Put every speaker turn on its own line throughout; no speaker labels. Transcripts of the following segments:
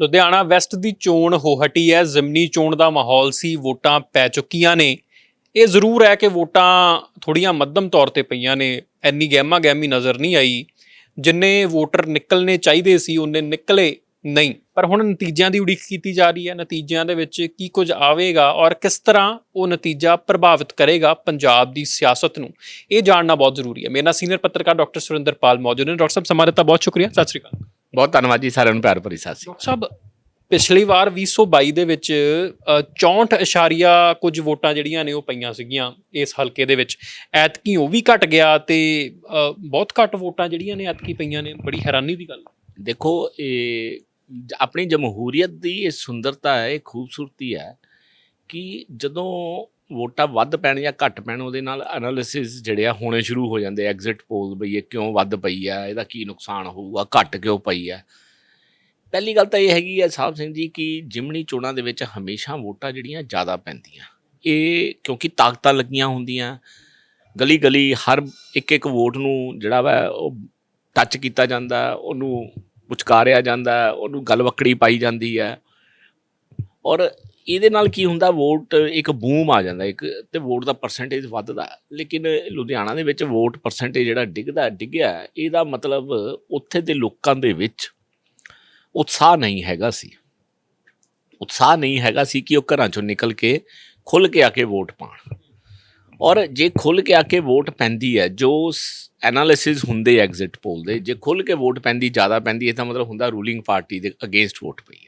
Ludhiana West ਦੀ ਚੋਣ ਹੋ ਹਟੀ ਹੈ, ਜ਼ਮਨੀ ਚੋਣ ਦਾ ਮਾਹੌਲ ਸੀ, ਵੋਟਾਂ ਪੈ ਚੁੱਕੀਆਂ ਨੇ। ਇਹ ਜ਼ਰੂਰ ਹੈ ਕਿ ਵੋਟਾਂ ਥੋੜੀਆਂ ਮੱਧਮ ਤੌਰ ਤੇ ਪਈਆਂ ਨੇ, ਇੰਨੀ ਗਹਿਮਾ ਗਹਿਮੀ ਨਜ਼ਰ ਨਹੀਂ ਆਈ। ਜਿੰਨੇ ਵੋਟਰ ਨਿਕਲਨੇ ਚਾਹੀਦੇ ਸੀ ਉਹਨੇ ਨਿਕਲੇ ਨਹੀਂ। ਪਰ ਹੁਣ ਨਤੀਜਿਆਂ ਦੀ ਉਡੀਕ ਕੀਤੀ ਜਾ ਰਹੀ ਹੈ। ਨਤੀਜਿਆਂ ਦੇ ਵਿੱਚ ਕੀ ਕੁਝ ਆਵੇਗਾ ਔਰ ਕਿਸ ਤਰ੍ਹਾਂ ਉਹ ਨਤੀਜਾ ਪ੍ਰਭਾਵਿਤ ਕਰੇਗਾ ਪੰਜਾਬ ਦੀ ਸਿਆਸਤ ਨੂੰ, ਇਹ ਜਾਣਨਾ ਬਹੁਤ ਜ਼ਰੂਰੀ ਹੈ। ਮੇਰਾ ਸੀਨੀਅਰ ਪੱਤਰਕਾਰ ਡਾਕਟਰ ਸੁਰਿੰਦਰਪਾਲ ਮੌਜੂਦ ਨੇ। ਡਾਕਟਰ ਸਾਹਿਬ ਸਮਾਂ ਦਿੱਤਾ ਬਹੁਤ ਸ਼ੁਕਰੀਆ। ਸਤਿ ਸ਼੍ਰੀ ਅਕਾਲ।
ਬਹੁਤ ਧੰਨਵਾਦ ਜੀ ਸਾਰਿਆਂ ਨੂੰ ਪਿਆਰ ਭਰੀ ਸਤਿ ਸ਼੍ਰੀ
ਡਾਕਟਰ ਸਾਹਿਬ ਪਿਛਲੀ ਵਾਰ 2022 ਦੇ ਵਿੱਚ ਅ, 64 ਇਸ਼ਾਰੀਆ ਕੁਝ ਵੋਟਾਂ ਜਿਹੜੀਆਂ ਨੇ ਉਹ ਪਈਆਂ ਸੀਗੀਆਂ ਇਸ ਹਲਕੇ ਦੇ ਵਿੱਚ। ਐਤਕੀ ਉਹ ਵੀ ਘਟ ਗਿਆ ਤੇ ਬਹੁਤ ਘੱਟ ਵੋਟਾਂ ਜਿਹੜੀਆਂ ਨੇ ਐਤਕੀ ਪਈਆਂ ਨੇ ਬੜੀ ਹੈਰਾਨੀ ਦੀ ਗੱਲ।
ਅਕਾਲ ਦੇਖੋ ਇਹ ਆਪਣੀ ਜਮਹੂਰੀਅਤ ਦੀ ਇਹ ਸੁੰਦਰਤਾ ਹੈ ਇਹ ਖੂਬਸੂਰਤੀ ਹੈ ਕਿ ਜਦੋਂ ਵੋਟਾਂ ਵੱਧ ਪੈਣ ਜਾਂ ਘੱਟ ਪੈਣ, ਉਹਦੇ ਨਾਲ ਐਨਾਲਿਸਿਸ ਜਿਹੜੇ ਆ ਹੋਣੇ ਸ਼ੁਰੂ ਹੋ ਜਾਂਦੇ ਐਗਜ਼ਿਟ ਪੋਲ ਬਈ ਇਹ ਕਿਉਂ ਵੱਧ ਪਈ ਆ, ਇਹਦਾ ਕੀ ਨੁਕਸਾਨ ਹੋਊਗਾ, ਘੱਟ ਕਿਉਂ ਪਈ ਆ। ਪਹਿਲੀ ਗੱਲ ਤਾਂ ਇਹ ਹੈਗੀ ਹੈ ਸਾਹਿਬ ਸਿੰਘ ਜੀ ਕਿ ਜਿਮਣੀ ਚੋਣਾਂ ਦੇ ਵਿੱਚ ਹਮੇਸ਼ਾ ਵੋਟਾਂ ਜਿਹੜੀਆਂ ਜ਼ਿਆਦਾ ਪੈਂਦੀਆਂ। ਇਹ ਕਿਉਂਕਿ ਤਾਕਤਾਂ ਲੱਗੀਆਂ ਹੁੰਦੀਆਂ ਗਲੀ ਗਲੀ ਹਰ ਇੱਕ ਇੱਕ ਵੋਟ ਨੂੰ ਜਿਹੜਾ ਵਾ ਉਹ ਟੱਚ ਕੀਤਾ ਜਾਂਦਾ, ਉਹਨੂੰ ਪੁਚਕਾਰਿਆ ਜਾਂਦਾ, ਉਹਨੂੰ ਗਲਵੱਕੜੀ ਪਾਈ ਜਾਂਦੀ ਹੈ ਔਰ ਇਹਦੇ ਨਾਲ ਕੀ ਹੁੰਦਾ ਵੋਟ ਇੱਕ ਬੂਮ ਆ ਜਾਂਦਾ, ਇੱਕ ਤੇ ਵੋਟ ਦਾ ਪਰਸੈਂਟੇਜ ਵੱਧਦਾ। ਲੇਕਿਨ ਲੁਧਿਆਣਾ ਦੇ ਵਿੱਚ ਵੋਟ ਪਰਸੈਂਟੇਜ ਜਿਹੜਾ ਡਿੱਗਦਾ, ਡਿੱਗਿਆ, ਇਹਦਾ ਮਤਲਬ ਉੱਥੇ ਦੇ ਲੋਕਾਂ ਦੇ ਵਿੱਚ ਉਤਸ਼ਾਹ ਨਹੀਂ ਹੈਗਾ ਸੀ। ਉਤਸ਼ਾਹ ਨਹੀਂ ਹੈਗਾ ਸੀ ਕਿ ਉਹ ਘਰਾਂ ਚੋਂ ਨਿਕਲ ਕੇ ਖੁੱਲ ਕੇ ਆ ਕੇ ਵੋਟ ਪਾਣ। ਔਰ ਜੇ ਖੁੱਲ ਕੇ ਆ ਕੇ ਵੋਟ ਪੈਂਦੀ ਹੈ, ਜੋ ਐਨਾਲਿਸਿਸ ਹੁੰਦੇ ਐਗਜ਼ਿਟ ਪੋਲ ਦੇ, ਜੇ ਖੁੱਲ ਕੇ ਵੋਟ ਪੈਂਦੀ, ਜ਼ਿਆਦਾ ਪੈਂਦੀ ਇਹਦਾ ਮਤਲਬ ਹੁੰਦਾ ਰੂਲਿੰਗ ਪਾਰਟੀ ਦੇ ਅਗੇਂਸਟ ਵੋਟ ਪਈ ਹੈ।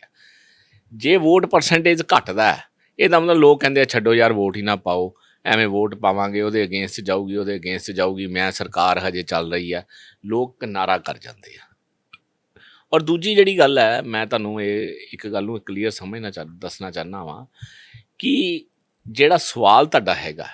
ਜੇ ਵੋਟ ਪਰਸੈਂਟੇਜ ਘਟਦਾ ਹੈ ਇਹਦਾ ਮਤਲਬ ਲੋਕ ਕਹਿੰਦੇ ਆ, ਛੱਡੋ ਯਾਰ, ਵੋਟ ਹੀ ਨਾ ਪਾਓ। ਐਵੇਂ ਵੋਟ ਪਾਵਾਂਗੇ, ਉਹਦੇ ਅਗੇਂਸਟ ਜਾਊਗੀ, ਉਹਦੇ ਅਗੇਂਸਟ ਜਾਊਗੀ। ਮੈਂ ਸਰਕਾਰ ਹਜੇ ਚੱਲ ਰਹੀ ਆ। ਲੋਕ ਨਾਰਾ ਕਰ ਜਾਂਦੇ ਆ। ਔਰ ਦੂਜੀ ਜਿਹੜੀ ਗੱਲ ਹੈ, ਮੈਂ ਤੁਹਾਨੂੰ ਇਹ ਇੱਕ ਗੱਲ ਨੂੰ ਕਲੀਅਰ ਸਮਝਣਾ ਚਾਹ, ਦੱਸਣਾ ਚਾਹਨਾ ਵਾਂ ਕਿ ਜਿਹੜਾ ਸਵਾਲ ਤੁਹਾਡਾ ਹੈਗਾ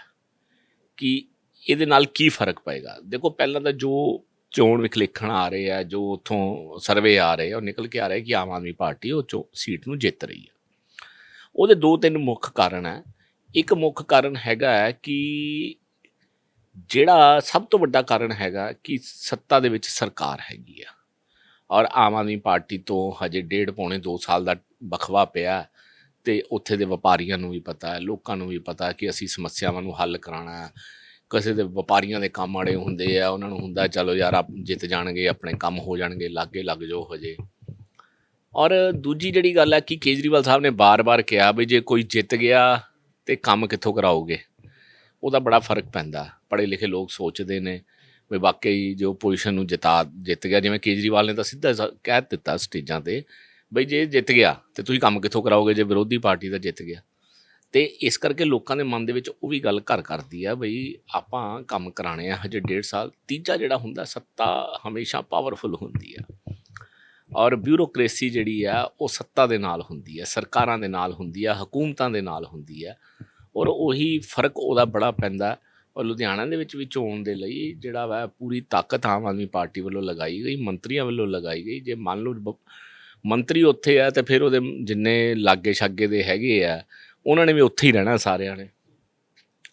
ਕਿ ਇਹਦੇ ਨਾਲ ਕੀ ਫ਼ਰਕ ਪਏਗਾ? ਦੇਖੋ, ਪਹਿਲਾਂ ਤਾਂ ਜੋ ਚੋਣ ਵਿਖਲੇਖਣ ਆ ਰਹੇ ਆ, ਜੋ ਉਥੋਂ ਸਰਵੇ ਆ ਰਹੇ ਆ, ਉਹ ਨਿਕਲ ਕੇ ਆ ਰਿਹਾ ਕਿ ਆਮ ਆਦਮੀ ਪਾਰਟੀ ਉਹ ਚੋ, ਸੀਟ ਨੂੰ ਜਿੱਤ ਰਹੀ ਹੈ ਉਹਦੇ ਦੋ ਤਿੰਨ ਮੁੱਖ ਕਾਰਨ ਹੈ ਇੱਕ ਮੁੱਖ ਕਾਰਨ ਹੈਗਾ ਹੈ ਕਿ ਜਿਹੜਾ ਸਭ ਤੋਂ ਵੱਡਾ ਕਾਰਨ ਹੈਗਾ ਕਿ ਸੱਤਾ ਦੇ ਵਿੱਚ ਸਰਕਾਰ ਹੈਗੀ ਆ। ਔਰ ਆਮ ਆਦਮੀ ਪਾਰਟੀ ਤੋਂ ਹਜੇ ਡੇਢ ਪੌਣੇ 2 ਸਾਲ ਦਾ ਬਖਵਾ ਪਿਆ ਤੇ ਉੱਥੇ ਦੇ ਵਪਾਰੀਆਂ ਨੂੰ ਵੀ ਪਤਾ ਹੈ, ਲੋਕਾਂ ਨੂੰ ਵੀ ਪਤਾ ਕਿ ਅਸੀਂ ਸਮੱਸਿਆਵਾਂ ਨੂੰ ਹੱਲ ਕਰਾਉਣਾ ਹੈ। ਕਿਸੇ ਦੇ ਵਪਾਰੀਆਂ ਦੇ ਕੰਮ ਆੜੇ ਹੁੰਦੇ ਆ, ਉਹਨਾਂ ਨੂੰ ਹੁੰਦਾ ਚਲੋ ਯਾਰ ਆਪ ਜਿੱਤ ਜਾਣਗੇ, ਆਪਣੇ ਕੰਮ ਹੋ ਜਾਣਗੇ, ਲਾਗੇ ਲੱਗ ਜਾਓ ਹਜੇ। ਔਰ ਦੂਜੀ ਜਿਹੜੀ ਗੱਲ ਹੈ ਕਿ ਕੇਜਰੀਵਾਲ ਸਾਹਿਬ ਨੇ ਬਾਰ-ਬਾਰ ਕਿਹਾ ਵੀ ਜੇ ਕੋਈ ਜਿੱਤ ਗਿਆ ਤੇ ਕੰਮ ਕਿੱਥੋਂ ਕਰਾਓਗੇ, ਉਹਦਾ ਬੜਾ ਫ਼ਰਕ ਪੈਂਦਾ। ਪੜ੍ਹੇ ਲਿਖੇ ਲੋਕ ਸੋਚਦੇ ਨੇ ਵੀ ਵਾਕਈ ਜੋ ਪੋਜੀਸ਼ਨ ਨੂੰ ਜਿਤਾ, ਜਿੱਤ ਗਿਆ, ਜਿਵੇਂ ਕੇਜਰੀਵਾਲ ਨੇ ਤਾਂ ਸਿੱਧਾ ਕਹਿ ਦਿੱਤਾ ਸਟੇਜਾਂ ਤੇ, ਬਈ ਜੇ ਜਿੱਤ ਗਿਆ ਤੇ ਤੁਸੀਂ ਕੰਮ ਕਿੱਥੋਂ ਕਰਾਓਗੇ, ਜੇ ਵਿਰੋਧੀ ਪਾਰਟੀ ਦਾ ਜਿੱਤ ਗਿਆ। ਤੇ ਇਸ ਕਰਕੇ ਲੋਕਾਂ ਦੇ ਮਨ ਦੇ ਵਿੱਚ ਉਹ ਵੀ ਗੱਲ ਘਰ ਕਰਦੀ ਆ ਬਈ ਆਪਾਂ ਕੰਮ ਕਰਾਣੇ ਆ ਹਜੇ ਡੇਢ ਸਾਲ, ਤੀਜਾ ਜਿਹੜਾ ਹੁੰਦਾ ਸੱਤਾ ਹਮੇਸ਼ਾ ਪਾਵਰਫੁਲ ਹੁੰਦੀ ਆ। ਔਰ ਬਿਊਰੋਕ੍ਰੇਸੀ ਜਿਹੜੀ ਆ ਉਹ ਸੱਤਾ ਦੇ ਨਾਲ ਹੁੰਦੀ ਆ, ਸਰਕਾਰਾਂ ਦੇ ਨਾਲ ਹੁੰਦੀ ਆ, ਹਕੂਮਤਾਂ ਦੇ ਨਾਲ ਹੁੰਦੀ ਆ। ਔਰ ਉਹੀ ਫ਼ਰਕ ਉਹਦਾ ਬੜਾ ਪੈਂਦਾ ਔਰ ਲੁਧਿਆਣਾ ਦੇ ਵਿੱਚ ਵੀ ਚੋਣ ਦੇ ਲਈ ਜਿਹੜਾ ਵਾ ਪੂਰੀ ਤਾਕਤ ਆਮ ਆਦਮੀ ਪਾਰਟੀ ਵੱਲੋਂ ਲਗਾਈ ਗਈ, ਮੰਤਰੀਆਂ ਵੱਲੋਂ ਲਗਾਈ ਗਈ। ਜੇ ਮੰਨ ਲਓ ਬ- ਮੰਤਰੀ ਉੱਥੇ ਆ ਤੇ ਫਿਰ ਉਹਦੇ ਜਿੰਨੇ ਲਾਗੇ ਛਾਗੇ ਦੇ ਹੈਗੇ ਆ ਉਹਨਾਂ ਨੇ ਵੀ ਉੱਥੇ ਹੀ ਰਹਿਣਾ ਸਾਰਿਆਂ ਨੇ।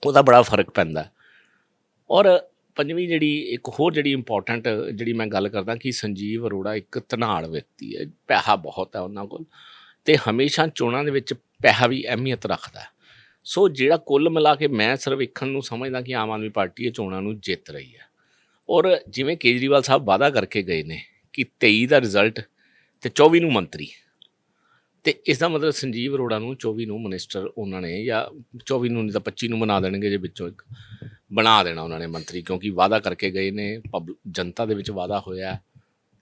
ਉਹਦਾ ਬੜਾ ਫ਼ਰਕ ਪੈਂਦਾ। ਔਰ ਪੰਜਵੀਂ ਜਿਹੜੀ ਇੱਕ ਹੋਰ ਜਿਹੜੀ ਇੰਪੋਰਟੈਂਟ ਜਿਹੜੀ ਮੈਂ ਗੱਲ ਕਰਦਾ ਕਿ ਸੰਜੀਵ ਅਰੋੜਾ ਇੱਕ ਧਨਾੜ ਵਿਅਕਤੀ ਹੈ, ਪੈਸਾ ਬਹੁਤ ਹੈ ਉਹਨਾਂ ਕੋਲ ਤੇ ਹਮੇਸ਼ਾ ਚੋਣਾਂ ਦੇ ਵਿੱਚ ਪੈਸਾ ਵੀ ਅਹਿਮੀਅਤ ਰੱਖਦਾ ਸੋ ਜਿਹੜਾ ਕੁੱਲ ਮਿਲਾ ਕੇ ਮੈਂ ਸਰਵੇਖਣ ਨੂੰ ਸਮਝਦਾ ਕਿ ਆਮ ਆਦਮੀ ਪਾਰਟੀ ਇਹ ਚੋਣਾਂ ਨੂੰ ਜਿੱਤ ਰਹੀ ਹੈ। ਔਰ ਜਿਵੇਂ ਕੇਜਰੀਵਾਲ ਸਾਹਿਬ ਵਾਅਦਾ ਕਰਕੇ ਗਏ ਨੇ ਕਿ 23 ਦਾ ਰਿਜ਼ਲਟ ਤੇ 24 ਨੂੰ ਮੰਤਰੀ। ਤੇ ਇਸ ਦਾ ਮਤਲਬ ਸੰਜੀਵ ਅਰੋੜਾ ਨੂੰ 24 ਨੂੰ ਮਿਨਿਸਟਰ ਉਹਨਾਂ ਨੇ ਜਾਂ 24 ਨੂੰ ਨਹੀਂ ਤਾਂ 25 ਨੂੰ ਬਣਾ ਦੇਣਗੇ ਜੇ ਵਿੱਚੋਂ ਇੱਕ ਬਣਾ ਦੇਣਾ ਉਹਨਾਂ ਨੇ ਮੰਤਰੀ, ਕਿਉਂਕਿ ਵਾਅਦਾ ਕਰਕੇ ਗਏ ਨੇ, ਪਬ- ਜਨਤਾ ਦੇ ਵਿੱਚ ਵਾਅਦਾ ਹੋਇਆ।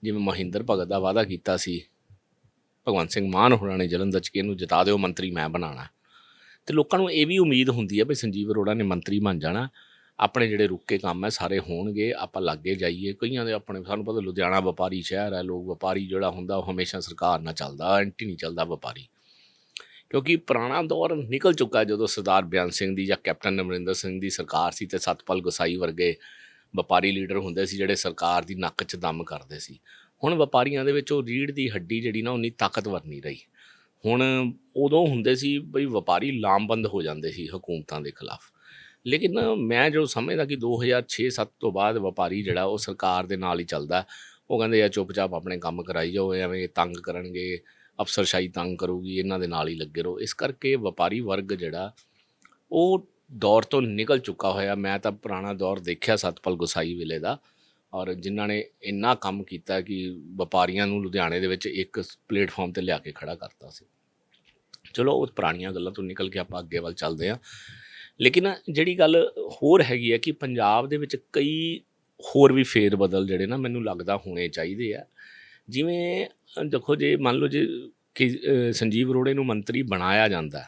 ਜਿਵੇਂ ਮਹਿੰਦਰ ਭਗਤ ਦਾ ਵਾਅਦਾ ਕੀਤਾ ਸੀ, ਭਗਵੰਤ ਸਿੰਘ ਮਾਨ ਹੋਰਾਂ ਨੇ ਜਲੰਧਰ ਚ ਕਿ ਇਹਨੂੰ ਜਿਤਾ ਦਿਓ ਮੰਤਰੀ ਮੈਂ ਬਣਾਣਾ ਤੇ ਲੋਕਾਂ ਨੂੰ ਇਹ ਵੀ ਉਮੀਦ ਹੁੰਦੀ ਹੈ ਵੀ ਸੰਜੀਵ ਅਰੋੜਾ ਨੇ ਮੰਤਰੀ ਬਣ ਜਾਣਾ। ਆਪਣੇ ਜਿਹੜੇ ਰੁੱਕੇ ਕੰਮ ਹੈ, ਸਾਰੇ ਹੋਣਗੇ, ਆਪਾਂ ਲੱਗੇ ਜਾਈਏ। ਕਈਆਂ ਦੇ ਆਪਣੇ, ਸਾਨੂੰ ਪਤਾ ਲੁਧਿਆਣਾ ਵਪਾਰੀ ਸ਼ਹਿਰ ਹੈ, ਲੋਕ ਵਪਾਰੀ ਜਿਹੜਾ ਹੁੰਦਾ ਉਹ ਹਮੇਸ਼ਾ ਸਰਕਾਰ ਨਾਲ ਚੱਲਦਾ, ਐਂਟੀ ਨਹੀਂ ਚੱਲਦਾ ਵਪਾਰੀ। ਕਿਉਂਕਿ ਪੁਰਾਣਾ ਦੌਰ ਨਿਕਲ ਚੁੱਕਾ ਜਦੋਂ ਸਰਦਾਰ ਬਿਆਨ ਸਿੰਘ ਦੀ ਜਾਂ ਕੈਪਟਨ ਅਮਰਿੰਦਰ ਸਿੰਘ ਦੀ ਸਰਕਾਰ ਸੀ ਤੇ ਸਤਪਾਲ ਗੋਸਾਈ ਵਰਗੇ ਵਪਾਰੀ ਲੀਡਰ ਹੁੰਦੇ ਸੀ, ਜਿਹੜੇ ਸਰਕਾਰ ਦੀ ਨੱਕ 'ਚ ਦਮ ਕਰਦੇ ਸੀ। ਹੁਣ ਵਪਾਰੀਆਂ ਦੇ ਵਿੱਚ ਉਹ ਰੀੜ ਦੀ ਹੱਡੀ ਜਿਹੜੀ ਨਾ, ਉਨੀ ਤਾਕਤਵਰ ਨਹੀਂ ਰਹੀ। ਹੁਣ ਉਦੋਂ ਹੁੰਦੇ ਸੀ, ਬਈ ਵਪਾਰੀ ਲਾਮਬੰਦ ਹੋ ਜਾਂਦੇ ਸੀ ਹਕੂਮਤਾਂ ਦੇ ਖਿਲਾਫ। ਲੇਕਿਨ ਮੈਂ ਜੋ ਸਮਝਦਾ ਕਿ 2006-7 ਤੋਂ ਬਾਅਦ ਵਪਾਰੀ ਜਿਹੜਾ ਉਹ ਸਰਕਾਰ ਦੇ ਨਾਲ ਹੀ ਚੱਲਦਾ, ਉਹ ਕਹਿੰਦੇ ਆ, ਚੁੱਪਚਾਪ ਆਪਣੇ ਕੰਮ ਕਰਾਈ ਜਾਓ ਐਵੇਂ ਤੰਗ ਕਰਨਗੇ, ਅਫਸਰਸ਼ਾਹੀ ਤੰਗ ਕਰੂਗੀ, ਇਹਨਾਂ ਦੇ ਨਾਲ ਹੀ ਲੱਗੇ ਰਹੋ। ਇਸ ਕਰਕੇ ਵਪਾਰੀ ਵਰਗ ਜਿਹੜਾ, ਉਹ ਦੌਰ ਤੋਂ ਨਿਕਲ ਚੁੱਕਾ ਹੋਇਆ। ਮੈਂ ਤਾਂ ਪੁਰਾਣਾ ਦੌਰ ਦੇਖਿਆ ਸਤਪਾਲ ਗੁਸਾਈ ਵੇਲੇ ਦਾ ਔਰ ਜਿਨ੍ਹਾਂ ਨੇ ਇੰਨਾ ਕੰਮ ਕੀਤਾ ਕਿ ਵਪਾਰੀਆਂ ਨੂੰ ਲੁਧਿਆਣੇ ਦੇ ਵਿੱਚ ਇੱਕ ਪਲੇਟਫਾਰਮ ਤੇ ਲਿਆ ਕੇ ਖੜਾ ਕਰਤਾ ਸੀ। ਚਲੋ, ਉਹ ਪੁਰਾਣੀਆਂ ਗੱਲਾਂ ਤੋਂ ਨਿਕਲ ਕੇ ਆਪਾਂ ਅੱਗੇ ਵੱਲ ਚੱਲਦੇ ਹਾਂ। ਲੇਕਿਨ ਜਿਹੜੀ ਗੱਲ ਹੋਰ ਹੈਗੀ ਹੈ ਕਿ ਪੰਜਾਬ ਦੇ ਵਿੱਚ ਕਈ ਹੋਰ ਵੀ ਫੇਰ ਬਦਲ ਜਿਹੜੇ ਨਾ ਮੈਨੂੰ ਲੱਗਦਾ ਹੋਣੇ ਚਾਹੀਦੇ ਆ। ਜਿਵੇਂ ਦੇਖੋ ਜੇ ਮੰਨ ਲਓ ਜੇ ਕਿ ਸੰਜੀਵ ਅਰੋੜੇ ਨੂੰ ਮੰਤਰੀ ਬਣਾਇਆ ਜਾਂਦਾ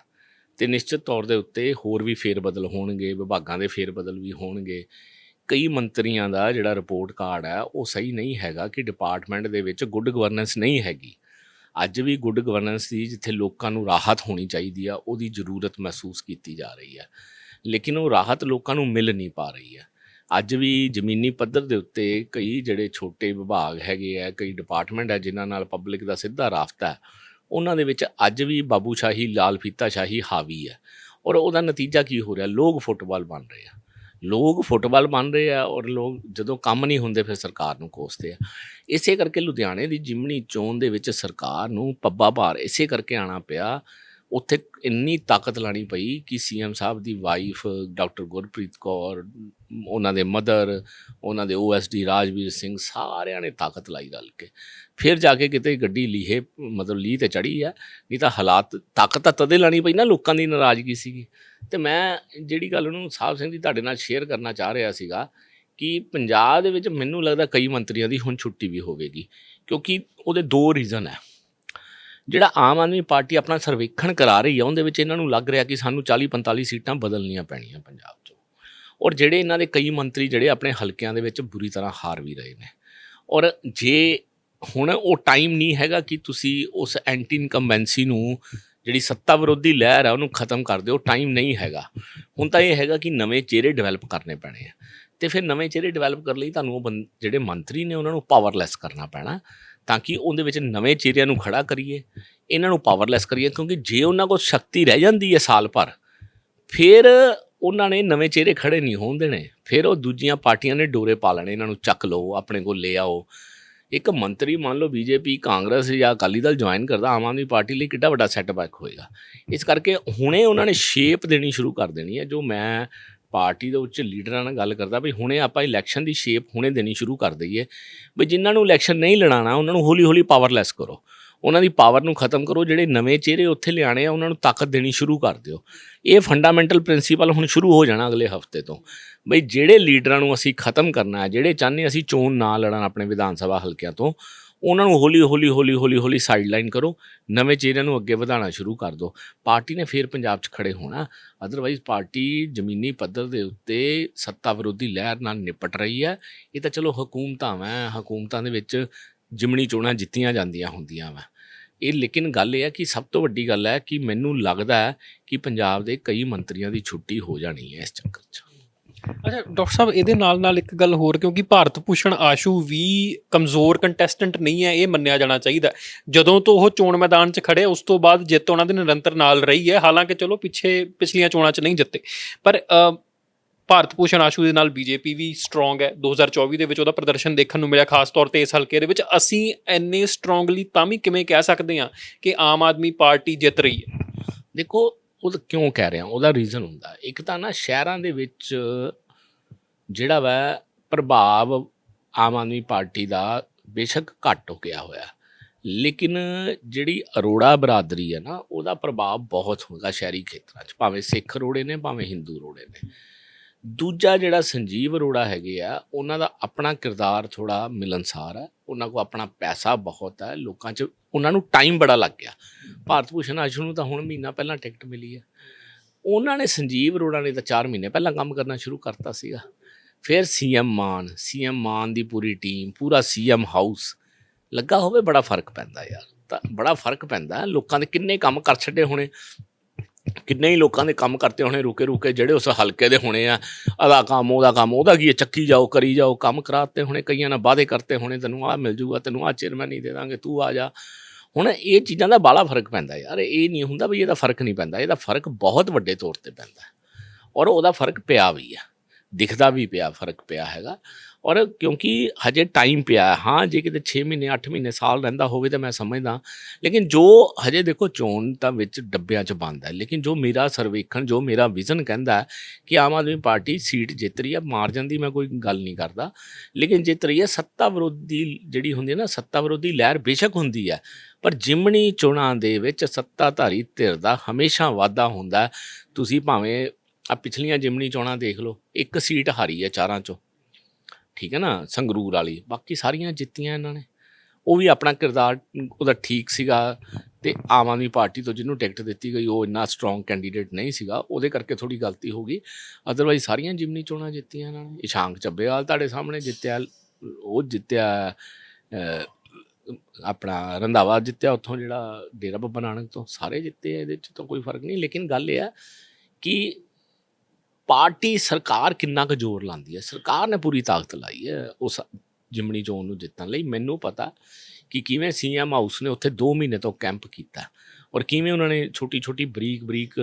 ਤੇ ਨਿਸ਼ਚਿਤ ਤੌਰ ਦੇ ਉੱਤੇ ਹੋਰ ਵੀ ਫੇਰ ਬਦਲ ਹੋਣਗੇ, ਵਿਭਾਗਾਂ ਦੇ ਫੇਰ ਬਦਲ ਵੀ ਹੋਣਗੇ, ਕਈ ਮੰਤਰੀਆਂ ਦਾ ਜਿਹੜਾ ਰਿਪੋਰਟ ਕਾਰਡ ਹੈ, ਉਹ ਸਹੀ ਨਹੀਂ ਹੈਗਾ ਕਿ ਡਿਪਾਰਟਮੈਂਟ ਦੇ ਵਿੱਚ ਗੁੱਡ ਗਵਰਨੈਂਸ ਨਹੀਂ ਹੈਗੀ। ਅੱਜ ਵੀ ਗੁੱਡ ਗਵਰਨੈਂਸ ਦੀ ਜਿੱਥੇ ਲੋਕਾਂ ਨੂੰ ਰਾਹਤ ਹੋਣੀ ਚਾਹੀਦੀ ਆ, ਉਹਦੀ ਜ਼ਰੂਰਤ ਮਹਿਸੂਸ ਕੀਤੀ ਜਾ ਰਹੀ ਹੈ ਲੇਕਿਨ ਉਹ ਰਾਹਤ ਲੋਕਾਂ ਨੂੰ ਮਿਲ ਨਹੀਂ ਪਾ ਰਹੀ ਹੈ। ਅੱਜ ਵੀ ਜ਼ਮੀਨੀ ਪੱਧਰ ਦੇ ਉੱਤੇ ਕਈ ਜਿਹੜੇ ਛੋਟੇ ਵਿਭਾਗ ਹੈਗੇ ਆ, ਕਈ ਡਿਪਾਰਟਮੈਂਟ ਹੈ ਜਿਨ੍ਹਾਂ ਨਾਲ ਪਬਲਿਕ ਦਾ ਸਿੱਧਾ ਰਾਬਤਾ ਹੈ, ਉਹਨਾਂ ਦੇ ਵਿੱਚ ਅੱਜ ਵੀ ਬਾਬੂਸ਼ਾਹੀ ਲਾਲ ਫੀਤਾ ਸ਼ਾਹੀ ਹਾਵੀ ਹੈ। ਔਰ ਉਹਦਾ ਨਤੀਜਾ ਕੀ ਹੋ ਰਿਹਾ? ਲੋਕ ਫੁੱਟਬਾਲ ਬਣ ਰਹੇ ਆ। ਲੋਕ ਫੁੱਟਬਾਲ ਬਣ ਰਹੇ ਆ ਔਰ ਲੋਕ ਜਦੋਂ ਕੰਮ ਨਹੀਂ ਹੁੰਦੇ ਫਿਰ ਸਰਕਾਰ ਨੂੰ ਕੋਸਦੇ ਆ। ਇਸੇ ਕਰਕੇ ਲੁਧਿਆਣੇ ਦੀ ਜਿਮਣੀ ਚੋਣ ਦੇ ਵਿੱਚ ਸਰਕਾਰ ਨੂੰ ਪੱਬਾ ਭਾਰ ਇਸੇ ਕਰਕੇ ਆਣਾ ਪਿਆ ਉੱਥੇ ਇੰਨੀ ਤਾਕਤ ਲਾਣੀ ਪਈ ਕਿ ਸੀਐਮ ਸਾਹਿਬ ਦੀ ਵਾਈਫ ਡਾਕਟਰ ਗੁਰਪ੍ਰੀਤ ਕੌਰ, ਉਹਨਾਂ ਦੇ ਮਦਰ ਉਹਨਾਂ ਦੇ ਓਐਸਡੀ ਰਾਜਵੀਰ ਸਿੰਘ ਸਾਰਿਆਂ ਨੇ ਤਾਕਤ ਲਾਈ ਰਲ ਕੇ। ਫਿਰ ਜਾ ਕੇ ਕਿਤੇ ਗੱਡੀ ਲੀਹੇ, ਮਤਲਬ ਲੀਹ ਤੇ ਚੜੀ ਆ, ਨਹੀਂ ਤਾਂ ਹਾਲਾਤ, ਤਾਕਤ ਤਾਂ ਤਦੇ ਲਾਣੀ ਪਈ ਨਾ ਲੋਕਾਂ ਦੀ ਨਾਰਾਜ਼ਗੀ ਸੀਗੀ। ਤੇ ਮੈਂ ਜਿਹੜੀ ਗੱਲ ਉਹਨੂੰ ਸਾਹਿਬ ਸਿੰਘ ਜੀ ਤੁਹਾਡੇ ਨਾਲ ਸ਼ੇਅਰ ਕਰਨਾ ਚਾਹ ਰਿਹਾ ਸੀਗਾ ਕਿ ਪੰਜਾਬ ਦੇ ਵਿੱਚ ਮੈਨੂੰ ਲੱਗਦਾ ਕਈ ਮੰਤਰੀਆਂ ਦੀ ਹੁਣ ਛੁੱਟੀ ਵੀ ਹੋਵੇਗੀ, ਕਿਉਂਕਿ ਉਹਦੇ ਦੋ ਰੀਜ਼ਨ ਹੈ। ਜਿਹੜਾ ਆਮ ਆਦਮੀ ਪਾਰਟੀ ਆਪਣਾ ਸਰਵੇਖਣ ਕਰਾ ਰਹੀ ਹੈ ਉਹਦੇ ਵਿੱਚ ਇਹਨਾਂ ਨੂੰ ਲੱਗ ਰਿਹਾ ਕਿ ਸਾਨੂੰ 40 45 ਸੀਟਾਂ ਬਦਲਣੀਆਂ ਪੈਣੀਆਂ ਪੰਜਾਬ 'ਚੋਂ। ਔਰ ਜਿਹੜੇ ਇਹਨਾਂ ਦੇ ਕਈ ਮੰਤਰੀ ਜਿਹੜੇ ਆਪਣੇ ਹਲਕਿਆਂ ਦੇ ਵਿੱਚ ਬੁਰੀ ਤਰ੍ਹਾਂ ਹਾਰ ਵੀ ਰਹੇ ਨੇ। ਔਰ ਜੇ ਹੁਣ ਉਹ ਟਾਈਮ ਨਹੀਂ ਹੈਗਾ ਕਿ ਤੁਸੀਂ ਉਸ ਐਂਟੀ ਇਨਕੰਬੈਂਸੀ ਨੂੰ ਜਿਹੜੀ ਸੱਤਾ ਵਿਰੋਧੀ ਲਹਿਰ ਹੈ ਉਹਨੂੰ ਖਤਮ ਕਰ ਦਿਓ ਟਾਈਮ ਨਹੀਂ ਹੈਗਾ। ਹੁਣ ਤਾਂ ਇਹ ਹੈਗਾ ਕਿ ਨਵੇਂ ਚਿਹਰੇ ਡਿਵੈਲਪ ਕਰਨੇ ਪੈਣੇ ਆ। ਤੇ ਫਿਰ ਨਵੇਂ ਚਿਹਰੇ ਡਿਵੈਲਪ ਕਰਨ ਲਈ ਤੁਹਾਨੂੰ ਉਹ ਬੰ- ਜਿਹੜੇ ਮੰਤਰੀ ਨੇ ਉਹਨਾਂ ਨੂੰ ਪਾਵਰਲੈਸ ਕਰਨਾ ਪੈਣਾ। ਤਾਂ ਕਿ ਉਹਦੇ ਵਿੱਚ ਨਵੇਂ ਚਿਹਰਿਆਂ ਨੂੰ ਖੜਾ ਕਰੀਏ, ਇਹਨਾਂ ਨੂੰ ਪਾਵਰਲੈਸ ਕਰੀਏ, ਕਿਉਂਕਿ ਜੇ ਉਹਨਾਂ ਕੋਲ ਸ਼ਕਤੀ ਰਹਿ ਜਾਂਦੀ ਹੈ ਸਾਲ ਭਰ, ਫਿਰ ਉਹਨਾਂ ਨੇ ਨਵੇਂ ਚਿਹਰੇ ਖੜੇ ਨਹੀਂ ਹੋਣ ਦੇਣੇ। ਫਿਰ ਉਹ ਦੂਜੀਆਂ ਪਾਰਟੀਆਂ ਨੇ ਡੋਰੇ ਪਾ ਲੈਣੇ, ਇਹਨਾਂ ਨੂੰ ਚੱਕ ਲਓ, ਆਪਣੇ ਕੋਲ ਲੈ ਆਓ। ਇੱਕ ਮੰਤਰੀ ਮੰਨ ਲਓ ਬੀਜੇਪੀ, ਕਾਂਗਰਸ ਜਾਂ ਅਕਾਲੀ ਦਲ ਜੁਆਇਨ ਕਰਦਾ, ਆਮ ਆਦਮੀ ਪਾਰਟੀ ਲਈ ਕਿੱਡਾ ਵੱਡਾ ਸੈਟਬੈਕ ਹੋਏਗਾ। ਇਸ ਕਰਕੇ ਹੁਣੇ ਉਹਨਾਂ ਨੇ ਸ਼ੇਪ ਦੇਣੀ ਸ਼ੁਰੂ ਕਰ ਦੇਣੀ ਹੈ, ਜੋ ਮੈਂ ਪਾਰਟੀ ਦੇ ਉੱਚ ਲੀਡਰਾਂ ਨਾਲ ਗੱਲ ਕਰਦਾ ਵੀ ਹੁਣੇ ਆਪਾਂ ਇਲੈਕਸ਼ਨ ਦੀ ਸ਼ੇਪ ਹੁਣੇ ਦੇਣੀ ਸ਼ੁਰੂ ਕਰ ਦਈਏ। ਵੀ ਜਿਨ੍ਹਾਂ ਨੂੰ ਇਲੈਕਸ਼ਨ ਨਹੀਂ ਲੜਾਣਾ ਉਹਨਾਂ ਨੂੰ ਹੌਲੀ ਹੌਲੀ ਪਾਵਰਲੈਸ ਕਰੋ। ਉਹਨਾਂ ਦੀ ਪਾਵਰ ਨੂੰ ਖਤਮ ਕਰੋ, ਜਿਹੜੇ ਨਵੇਂ ਚਿਹਰੇ ਉੱਥੇ ਲਿਆਣੇ ਆ, ਉਹਨਾਂ ਨੂੰ ਤਾਕਤ ਦੇਣੀ ਸ਼ੁਰੂ ਕਰ ਦਿਓ। ਇਹ ਫੰਡਾਮੈਂਟਲ ਪ੍ਰਿੰਸੀਪਲ ਹੁਣ ਸ਼ੁਰੂ ਹੋ ਜਾਣਾ ਅਗਲੇ ਹਫ਼ਤੇ ਤੋਂ। ਬਈ ਜਿਹੜੇ ਲੀਡਰਾਂ ਨੂੰ ਅਸੀਂ ਖਤਮ ਕਰਨਾ ਹੈ, ਜਿਹੜੇ ਚਾਹੁੰਦੇ ਅਸੀਂ ਚੋਣ ਨਾ ਲੜਨ ਆਪਣੇ ਵਿਧਾਨ ਸਭਾ ਹਲਕਿਆਂ ਤੋਂ ਉਹਨਾਂ ਨੂੰ ਹੌਲੀ ਹੌਲੀ ਹੌਲੀ ਹੌਲੀ ਹੌਲੀ ਸਾਈਡਲਾਈਨ ਕਰੋ, ਨਵੇਂ ਚਿਹਰਿਆਂ ਨੂੰ ਅੱਗੇ ਵਧਾਉਣਾ ਸ਼ੁਰੂ ਕਰ ਦਿਓ। ਪਾਰਟੀ ਨੇ ਫੇਰ ਪੰਜਾਬ 'ਚ ਖੜੇ ਹੋਣਾ। ਅਦਰਵਾਈਜ਼ ਪਾਰਟੀ ਜ਼ਮੀਨੀ ਪੱਧਰ ਦੇ ਉੱਤੇ ਸੱਤਾ ਵਿਰੋਧੀ ਲਹਿਰ ਨਾਲ ਨਿਪਟ ਰਹੀ ਹੈ। ਇਹ ਤਾਂ ਚਲੋ ਹਕੂਮਤਾਂ ਵੈਂ, ਹਕੂਮਤਾਂ ਦੇ ਵਿੱਚ ਜਿਮਣੀ ਚੋਣਾਂ ਜਿੱਤੀਆਂ ਜਾਂਦੀਆਂ ਹੁੰਦੀਆਂ ਵਾ। ਇਹ ਲੇਕਿਨ ਗੱਲ ਇਹ ਹੈ ਕਿ ਸਭ ਤੋਂ ਵੱਡੀ ਗੱਲ ਹੈ ਕਿ ਮੈਨੂੰ ਲੱਗਦਾ ਹੈ ਕਿ ਪੰਜਾਬ ਦੇ ਕਈ ਮੰਤਰੀਆਂ ਦੀ ਛੁੱਟੀ ਹੋ ਜਾਣੀ ਹੈ ਇਸ ਚੱਕਰ 'ਚ।
ਅੱਛਾ, ਡਾਕਟਰ ਸਾਹਿਬ, ਇਹਦੇ ਨਾਲ ਨਾਲ ਇੱਕ ਗੱਲ ਹੋਰ, ਕਿਉਂਕਿ ਭਾਰਤ ਭੂਸ਼ਣ ਆਸ਼ੂ ਵੀ ਕਮਜ਼ੋਰ ਕੰਟੈਸਟੈਂਟ ਨਹੀਂ ਹੈ, ਇਹ ਮੰਨਿਆ ਜਾਣਾ ਚਾਹੀਦਾ ਜਦੋਂ ਤੋਂ ਉਹ ਚੋਣ ਮੈਦਾਨ 'ਚ ਖੜੇ, ਉਸ ਤੋਂ ਬਾਅਦ ਜਿੱਤ ਉਹਨਾਂ ਦੇ ਨਿਰੰਤਰ ਨਾਲ ਰਹੀ ਹੈ। ਹਾਲਾਂਕਿ, ਚਲੋ, ਪਿੱਛੇ, ਪਿਛਲੀਆਂ ਚੋਣਾਂ 'ਚ ਨਹੀਂ ਜਿੱਤੇ। ਪਰ ਭਾਰਤ ਭੂਸ਼ਣ ਆਸ਼ੂ ਦੇ ਨਾਲ ਬੀਜੇਪੀ ਵੀ ਸਟਰੋਂਗ ਹੈ। 2024 ਦੇ ਵਿੱਚ ਉਹਦਾ ਪ੍ਰਦਰਸ਼ਨ ਦੇਖਣ ਨੂੰ ਮਿਲਿਆ, ਖਾਸ ਤੌਰ ਤੇ ਇਸ ਹਲਕੇ ਦੇ ਵਿੱਚ। ਅਸੀਂ ਇੰਨੇ ਸਟਰੋਂਗਲੀ ਤਾਂ ਵੀ ਕਿਵੇਂ ਕਹਿ ਸਕਦੇ ਹਾਂ ਕਿ ਆਮ ਆਦਮੀ ਪਾਰਟੀ ਜਿੱਤ ਰਹੀ ਹੈ?
ਦੇਖੋ ਉਹ ਤਾਂ ਕਿਉਂ ਕਹਿ ਰਿਹਾ? ਉਹਦਾ ਰੀਜ਼ਨ ਹੁੰਦਾ ਇੱਕ ਤਾਂ ਨਾ ਸ਼ਹਿਰਾਂ ਦੇ ਵਿੱਚ ਜਿਹੜਾ ਵਾ ਪ੍ਰਭਾਵ ਆਮ ਆਦਮੀ ਪਾਰਟੀ ਦਾ ਬੇਸ਼ੱਕ ਘੱਟ ਹੋ ਗਿਆ ਹੋਇਆ। ਲੇਕਿਨ ਜਿਹੜੀ ਅਰੋੜਾ ਬਰਾਦਰੀ ਹੈ ਨਾ, ਉਹਦਾ ਪ੍ਰਭਾਵ ਬਹੁਤ ਹੋਗਾ ਸ਼ਹਿਰੀ ਖੇਤਰਾਂ 'ਚ। ਭਾਵੇਂ ਸਿੱਖ ਅਰੋੜੇ ਨੇ, ਭਾਵੇਂ ਹਿੰਦੂ ਅਰੋੜੇ ਨੇ। ਦੂਜਾ ਜਿਹੜਾ ਸੰਜੀਵ ਅਰੋੜਾ ਹੈਗੇ ਆ, ਉਹਨਾਂ ਦਾ ਆਪਣਾ ਕਿਰਦਾਰ ਥੋੜਾ ਮਿਲਨਸਾਰ ਹੈ। ਉਹਨਾਂ ਕੋ ਆਪਣਾ ਪੈਸਾ ਬਹੁਤ ਹੈ। ਲੋਕਾਂ 'ਚ ਉਹਨਾਂ ਨੂੰ ਟਾਈਮ ਬੜਾ ਲੱਗ ਗਿਆ। ਭਾਰਤ ਭੂਸ਼ਣ ਆਸ਼ੂ ਨੂੰ ਤਾਂ ਹੁਣ ਮਹੀਨਾ ਪਹਿਲਾਂ ਟਿਕਟ ਮਿਲੀ ਹੈ। ਉਹਨਾਂ ਨੇ ਸੰਜੀਵ ਅਰੋੜਾ ਨੇ ਤਾਂ 4 ਮਹੀਨੇ ਪਹਿਲਾਂ ਕੰਮ ਕਰਨਾ ਸ਼ੁਰੂ ਕਰਤਾ ਸੀਗਾ। ਫਿਰ ਸੀਐਮ ਮਾਨ ਸੀਐਮ ਮਾਨ ਦੀ ਪੂਰੀ ਟੀਮ ਪੂਰਾ ਸੀਐਮ ਹਾਊਸ ਲੱਗਾ ਹੋਵੇ ਬੜਾ ਫ਼ਰਕ ਪੈਂਦਾ ਯਾਰ। ਤਾਂ ਬੜਾ ਫ਼ਰਕ ਪੈਂਦਾ, ਲੋਕਾਂ ਦੇ ਕਿੰਨੇ ਕੰਮ ਕਰ ਛੱਡੇ ਹੋਣੇ। ਕਿੰਨੇ ਹੀ ਲੋਕਾਂ ਦੇ ਕੰਮ ਕਰਤੇ ਹੋਣੇ, ਰੁਕੇ ਰੁਕੇ ਜਿਹੜੇ ਉਸ ਹਲਕੇ ਦੇ ਹੋਣੇ ਆ। ਅਦਾ ਕੰਮ, ਉਹਦਾ ਕੰਮ, ਉਹਦਾ ਕੀ ਹੈ? ਚੱਕੀ ਜਾਓ, ਕਰੀ ਜਾਓ, ਕੰਮ ਕਰਾਤੇ ਹੋਣੇ, ਕਈਆਂ ਨਾਲ ਵਾਅਦੇ ਕਰਤੇ ਹੋਣੇ, ਤੈਨੂੰ ਆ ਮਿਲ ਜੂਗਾ, ਤੈਨੂੰ ਆ ਚੇਅਰਮੈਨ ਦੇ ਦਾਂਗੇ, ਤੂੰ ਆ ਜਾ। ਹੁਣ ਇਹ ਚੀਜ਼ਾਂ ਦਾ ਬਾਲਾ ਫ਼ਰਕ ਪੈਂਦਾ ਯਾਰ, ਇਹ ਨਹੀਂ ਹੁੰਦਾ ਵੀ ਇਹਦਾ ਫ਼ਰਕ ਨਹੀਂ ਪੈਂਦਾ, ਇਹਦਾ ਫ਼ਰਕ ਬਹੁਤ ਵੱਡੇ ਤੌਰ ਤੇ ਪੈਂਦਾ। ਔਰ ਉਹਦਾ ਫ਼ਰਕ ਪਿਆ ਵੀ ਆ, ਦਿਖਦਾ ਵੀ ਪਿਆ, ਫ਼ਰਕ ਪਿਆ ਹੈਗਾ। ਔਰ ਕਿਉਂਕਿ ਹਜੇ ਟਾਈਮ ਪਿਆ ਹਾਂ। ਜੇ ਕਿਤੇ 6 ਮਹੀਨੇ 8 ਮਹੀਨੇ, ਸਾਲ ਰਹਿੰਦਾ ਹੋਵੇ ਤਾਂ ਮੈਂ ਸਮਝਦਾ। ਲੇਕਿਨ ਜੋ ਹਜੇ ਦੇਖੋ, ਚੋਣ ਤਾਂ ਵਿੱਚ ਡੱਬਿਆਂ 'ਚ ਬੰਦ ਹੈ। ਲੇਕਿਨ ਜੋ ਮੇਰਾ ਸਰਵੇਖਣ, ਜੋ ਮੇਰਾ ਵਿਜ਼ਨ ਕਹਿੰਦਾ ਹੈ ਕਿ ਆਮ ਆਦਮੀ ਪਾਰਟੀ ਸੀਟ ਜਿੱਤ ਰਹੀ ਹੈ, ਮਾਰਜਨ ਦੀ ਮੈਂ ਕੋਈ ਗੱਲ ਨਹੀਂ ਕਰਦਾ। ਲੇਕਿਨ ਜਿੱਤ ਰਹੀ ਹੈ, ਸੱਤਾ ਵਿਰੋਧੀ ਜਿਹੜੀ ਹੁੰਦੀ ਹੈ ਨਾ, ਸੱਤਾ ਵਿਰੋਧੀ ਲਹਿਰ ਬੇਸ਼ੱਕ ਹੁੰਦੀ ਹੈ। ਪਰ ਜਿਮਣੀ ਚੋਣਾਂ ਦੇ ਵਿੱਚ ਸੱਤਾਧਾਰੀ ਧਿਰ ਦਾ ਹਮੇਸ਼ਾ ਵਾਧਾ ਹੁੰਦਾ ਤੁਸੀਂ ਭਾਵੇਂ ਆ ਪਿਛਲੀਆਂ ਜਿਮਣੀ ਚੋਣਾਂ ਦੇਖ ਲਓ, ਇੱਕ ਸੀਟ ਹਾਰੀ ਹੈ ਚਾਰਾਂ ਚੋਂ। ਠੀਕ ਹੈ ਨਾ, ਸੰਗਰੂਰ ਵਾਲੀ। ਬਾਕੀ ਸਾਰੀਆਂ ਜਿੱਤੀਆਂ ਇਹਨਾਂ ਨੇ। ਉਹ ਵੀ ਆਪਣਾ ਕਿਰਦਾਰ, ਉਹਦਾ ਠੀਕ ਸੀਗਾ ਤੇ ਆਮ ਆਦਮੀ ਪਾਰਟੀ ਤੋਂ ਜਿਹਨੂੰ ਟਿਕਟ ਦਿੱਤੀ ਗਈ, ਉਹ ਇੰਨਾ ਸਟਰੋਂਗ ਕੈਂਡੀਡੇਟ ਨਹੀਂ ਸੀਗਾ। ਉਹਦੇ ਕਰਕੇ ਥੋੜੀ ਗਲਤੀ ਹੋ ਗਈ। ਅਦਰਵਾਈਜ਼ ਸਾਰੀਆਂ ਜਿਮਨੀ ਚੋਣਾਂ ਜਿੱਤੀਆਂ ਇਹਨਾਂ ਨੇ। ਇਸ਼ਾਂਕ ਚੱਬੇਵਾਲ ਤੁਹਾਡੇ ਸਾਹਮਣੇ ਜਿੱਤਿਆ, ਉਹ ਜਿੱਤਿਆ ਆਪਣਾ ਰੰਧਾਵਾ ਜਿੱਤਿਆ ਉੱਥੋਂ ਜਿਹੜਾ ਡੇਰਾ ਬੱਬਾ ਨਾਨਕ ਤੋਂ। ਸਾਰੇ ਜਿੱਤੇ ਇਹਦੇ ਚ ਤਾਂ ਕੋਈ ਫ਼ਰਕ ਨਹੀਂ। ਲੇਕਿਨ ਗੱਲ ਇਹ ਆ ਕਿ ਪਾਰਟੀ ਸਰਕਾਰ ਕਿੰਨਾ ਕੁ ਜ਼ੋਰ ਲਾਉਂਦੀ ਹੈ? ਸਰਕਾਰ ਨੇ ਪੂਰੀ ਤਾਕਤ ਲਾਈ ਹੈ ਉਸ ਜਿਮਣੀ ਚੋਣ ਨੂੰ ਜਿੱਤਣ ਲਈ। ਮੈਨੂੰ ਪਤਾ ਕਿ ਕਿਵੇਂ ਸੀਐਮ ਹਾਊਸ ਨੇ ਉੱਥੇ 2 ਮਹੀਨੇ ਤੋਂ ਕੈਂਪ ਕੀਤਾ ਔਰ ਕਿਵੇਂ ਉਹਨਾਂ ਨੇ ਛੋਟੀ ਛੋਟੀ ਬਰੀਕ ਬਰੀਕ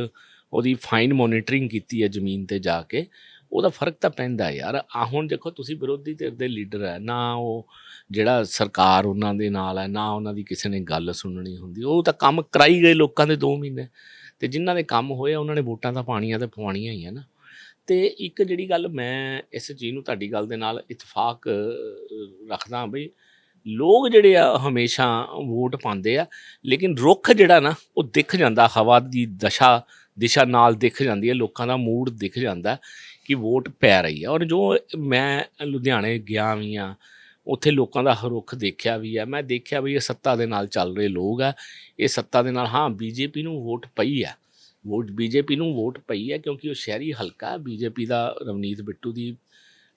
ਉਹਦੀ ਫਾਈਨ ਮੋਨੀਟਰਿੰਗ ਕੀਤੀ ਹੈ ਜ਼ਮੀਨ ਤੇ ਜਾ ਕੇ। ਉਹਦਾ ਫ਼ਰਕ ਤਾਂ ਪੈਂਦਾ ਯਾਰ। ਆ ਹੁਣ ਦੇਖੋ ਤੁਸੀਂ ਵਿਰੋਧੀ ਧਿਰ ਦੇ ਲੀਡਰ ਹੈ ਨਾ ਉਹ ਜਿਹੜਾ ਸਰਕਾਰ ਉਹਨਾਂ ਦੇ ਨਾਲ ਹੈ ਨਾ ਉਹਨਾਂ ਦੀ ਕਿਸੇ ਨੇ ਗੱਲ ਸੁਣਨੀ ਹੁੰਦੀ। ਉਹ ਤਾਂ ਕੰਮ ਕਰਾਈ ਗਏ ਲੋਕਾਂ ਦੇ 2 ਮਹੀਨੇ ਤੇ ਜਿਨ੍ਹਾਂ ਦੇ ਕੰਮ ਹੋਏ ਆ, ਉਹਨਾਂ ਨੇ ਵੋਟਾਂ ਤਾਂ ਪਾਣੀਆਂ ਤੇ ਪਵਾਉਣੀਆਂ ਹੀ ਆ ਨਾ। ਤੇ ਇੱਕ ਜਿਹੜੀ ਗੱਲ ਮੈਂ ਇਸ ਚੀਜ਼ ਨੂੰ ਤੁਹਾਡੀ ਗੱਲ ਦੇ ਨਾਲ ਇਤਫਾਕ ਰੱਖਦਾ ਬਈ, ਲੋਕ ਜਿਹੜੇ ਆ ਹਮੇਸ਼ਾ ਵੋਟ ਪਾਉਂਦੇ ਆ, ਲੇਕਿਨ ਰੁੱਖ ਜਿਹੜਾ ਨਾ, ਉਹ ਦਿਖ ਜਾਂਦਾ, ਹਵਾ ਦੀ ਦਸ਼ਾ, ਦਿਸ਼ਾ ਨਾਲ ਦਿਖ ਜਾਂਦੀ ਹੈ, ਲੋਕਾਂ ਦਾ ਮੂਡ ਦਿਖ ਜਾਂਦਾ ਕਿ ਵੋਟ ਪੈ ਰਹੀ ਹੈ ਔਰ ਜੋ ਮੈਂ ਲੁਧਿਆਣੇ ਗਿਆ ਵੀ ਆ, ਉੱਥੇ ਲੋਕਾਂ ਦਾ ਰੁੱਖ ਦੇਖਿਆ ਵੀ ਆ, ਮੈਂ ਦੇਖਿਆ ਵੀ ਇਹ ਸੱਤਾ ਦੇ ਨਾਲ ਚੱਲ ਰਹੇ ਲੋਕ ਆ, ਇਹ ਸੱਤਾ ਦੇ ਨਾਲ, ਹਾਂ, ਬੀਜੇਪੀ ਨੂੰ ਵੋਟ ਪਈ ਆ ਵੋਟ ਬੀਜੇਪੀ ਨੂੰ ਵੋਟ ਪਈ ਹੈ ਕਿਉਂਕਿ ਉਹ ਸ਼ਹਿਰੀ ਹਲਕਾ ਬੀਜੇਪੀ ਦਾ ਰਵਨੀਤ ਬਿੱਟੂ ਦੀ